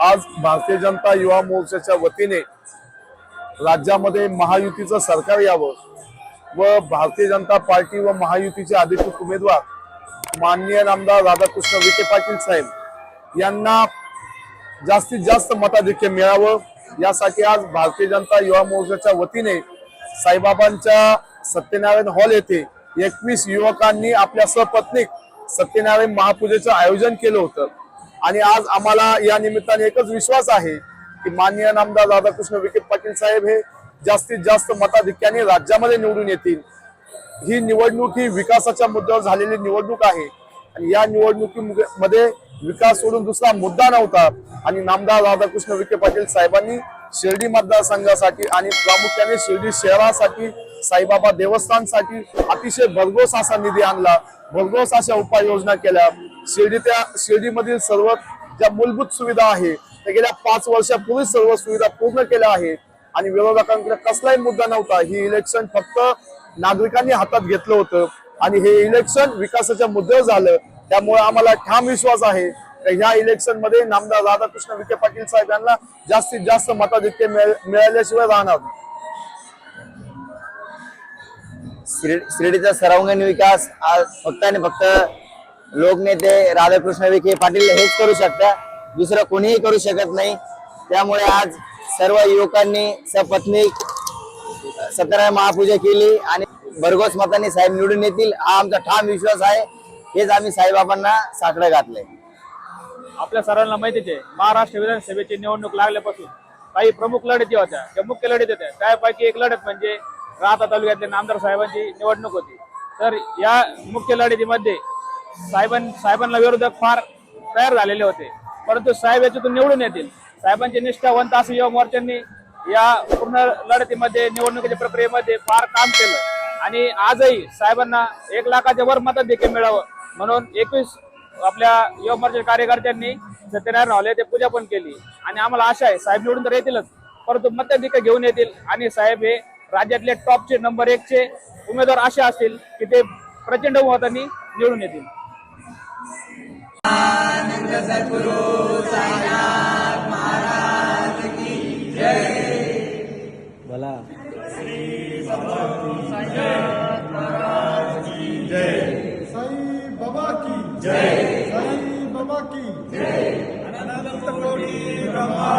आज भारतीय जनता युवा मोर्चाच्या वतीने राज्यामध्ये महायुतीचं सरकार यावं व भारतीय जनता पार्टी व महायुतीचे अधिकृत उमेदवार माननीय नामदार राधाकृष्ण विखे पाटील साहेब यांना जास्तीत जास्त मताधिक्य मिळावं. यासाठी आज भारतीय जनता युवा मोर्चाच्या वतीने साईबाबांच्या सत्यनारायण हॉल येथे एकवीस युवकांनी आपल्या सपत्नीक सत्यनारायण महापूजेचं आयोजन केलं होतं. आणि आज आम्हाला या निमित्ताने एकच विश्वास आहे की माननीय नामदार राधाकृष्ण विखे पाटील साहेब हे जास्तीत जास्त मताधिक्याने राज्यामध्ये निवडून येतील. ही निवडणूक ही विकासाच्या मुद्द्यावर झालेली निवडणूक आहे. आणि या निवडणुकीमध्ये विकास सोडून दुसरा मुद्दा नव्हता. आणि नामदार राधाकृष्ण विखे पाटील साहेबांनी शिर्डी मतदारसंघासाठी आणि प्रामुख्याने शिर्डी शहरासाठी साईबाबा देवस्थानसाठी अतिशय भरघोस असा निधी आणला. भरघोस अशा उपाययोजना केल्या. शिर्डी त्या शिर्डीमधील सर्व ज्या मूलभूत सुविधा आहे त्या गेल्या पाच वर्षापूर्वी सर्व सुविधा पूर्ण केल्या आहेत. आणि विरोधकांकडे कसलाही मुद्दा नव्हता. ही इलेक्शन फक्त नागरिकांनी हातात घेतलं होतं. आणि हे इलेक्शन विकासाच्या मुद्द्यावर झालं. त्यामुळे आम्हाला ठाम विश्वास आहे. ह्या इलेक्शनमध्ये नामदार राधाकृष्ण विखे पाटील साहेब यांना जास्तीत जास्त मताधिक्य मिळाल्याशिवाय राहणार शिर्डीचा सर्वांगीण विकास आज फक्त आणि फक्त लोकनेते राधाकृष्ण विखे पाटील हेच करू शकता. दुसरं कोणीही करू शकत नाही. त्यामुळे आज सर्व युवकांनी सपत्नीक सत्यनारायण महापूजा केली आणि भरघोस मतांनी साहेब निवडून येतील हा आमचा ठाम विश्वास आहे. हेच आम्ही साईबाबांना साकडं घातलंय. आपल्या सर्वांना माहितीच आहे महाराष्ट्र विधानसभेची निवडणूक लागल्यापासून काही प्रमुख लढती होत्या त्या मुख्य लढत होत्या. त्यापैकी एक लढत म्हणजे राहता तालुक्यातल्या नामदार साहेबांची निवडणूक होती. तर या मुख्य लढतीमध्ये साहेबां साहेबांना विरोधक फार तयार झालेले होते. परंतु साहेब याच्यातून निवडून येतील. साहेबांचे निष्ठावंत असे युवा मोर्चांनी या पूर्ण लढतीमध्ये निवडणुकीच्या प्रक्रियेमध्ये फार काम केलं. आणि आजही साहेबांना एक लाखाच्या वर मताधिक्य मिळावं म्हणून एकवीस आपल्या युवा मोर्चा कार्यकर्त्यांनी सत्यनारायण हॉल येथे पूजा पण केली. आणि आम्हाला आशा आहे साहेब निवडून तर येतीलच. परंतु मताधिक्य घेऊन येतील. आणि साहेब हे राज्यातले टॉपचे नंबर एकचे उमेदवार असे असतील की ते प्रचंड मतांनी निवडून येतील. आनंद सद्गुरु साईनाथ महाराज की जय बोला. श्री सद्गुरु साईनाथ महाराज की जय. साई बाबा की जय साई बाबा की जय. अनंत कोटी ब्रह्मा.